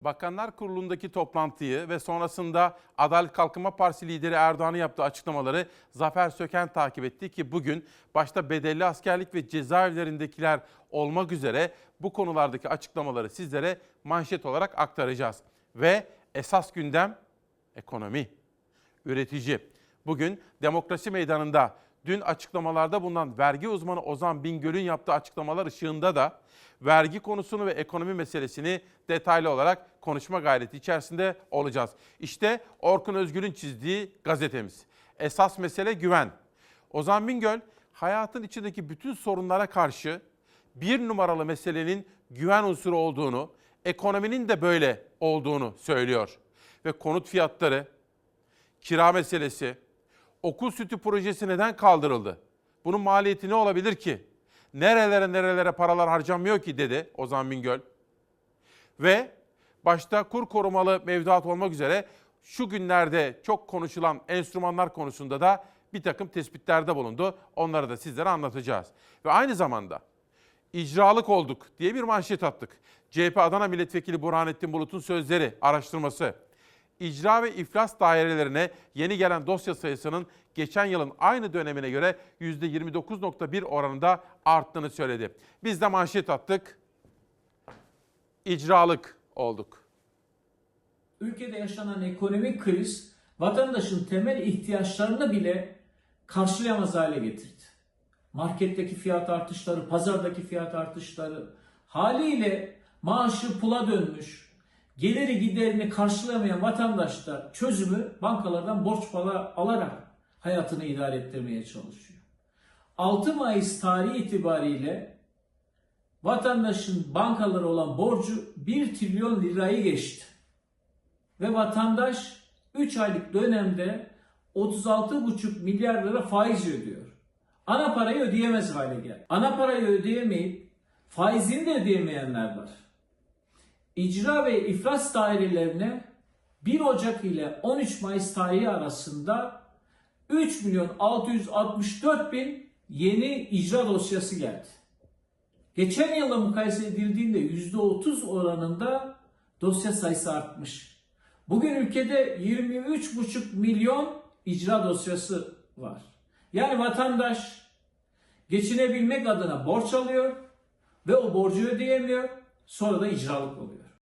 Bakanlar Kurulu'ndaki toplantıyı ve sonrasında Adalet Kalkınma Partisi lideri Erdoğan'ın yaptığı açıklamaları Zafer Söken takip etti ki bugün başta bedelli askerlik ve cezaevlerindekiler olmak üzere bu konulardaki açıklamaları sizlere manşet olarak aktaracağız. Ve esas gündem ekonomi, üretici. Bugün demokrasi meydanında dün açıklamalarda bulunan vergi uzmanı Ozan Bingöl'ün yaptığı açıklamalar ışığında da vergi konusunu ve ekonomi meselesini detaylı olarak konuşma gayreti içerisinde olacağız. İşte Orkun Özgür'ün çizdiği gazetemiz. Esas mesele güven. Ozan Bingöl hayatın içindeki bütün sorunlara karşı bir numaralı meselenin güven unsuru olduğunu, ekonominin de böyle olduğunu söylüyor. Ve konut fiyatları, kira meselesi, okul sütü projesi neden kaldırıldı? Bunun maliyeti ne olabilir ki? Nerelere nerelere paralar harcanmıyor ki dedi Ozan Bingöl. Ve başta kur korumalı mevduat olmak üzere şu günlerde çok konuşulan enstrümanlar konusunda da bir takım tespitlerde bulundu. Onları da sizlere anlatacağız. Ve aynı zamanda icralık olduk diye bir manşet attık. CHP Adana Milletvekili Burhanettin Bulut'un sözleri, araştırması. İcra ve iflas dairelerine yeni gelen dosya sayısının geçen yılın aynı dönemine göre %29.1 oranında arttığını söyledi. Biz de manşet attık. İcralık olduk. ülkede yaşanan ekonomik kriz vatandaşın temel ihtiyaçlarını bile karşılayamaz hale getirdi. Marketteki fiyat artışları, pazardaki fiyat artışları haliyle maaşı pula dönmüş, geliri giderini karşılayamayan vatandaşlar çözümü bankalardan borç para alarak hayatını idare ettirmeye çalışıyor. 6 Mayıs tarihi itibariyle vatandaşın bankalara olan borcu 1 trilyon lirayı geçti ve vatandaş 3 aylık dönemde 36,5 milyar lira faiz ödüyor. Ana parayı ödeyemez hale geldi. Ana parayı ödeyemeyip faizini de ödeyemeyenler var. İcra ve iflas dairelerine 1 Ocak ile 13 Mayıs tarihi arasında 3 milyon 664 bin yeni icra dosyası geldi. Geçen yıla mukayese edildiğinde %30 oranında dosya sayısı artmış. Bugün ülkede 23,5 milyon icra dosyası var. Yani vatandaş geçinebilmek adına borç alıyor ve o borcu ödeyemiyor. Sonra da icralık oluyor.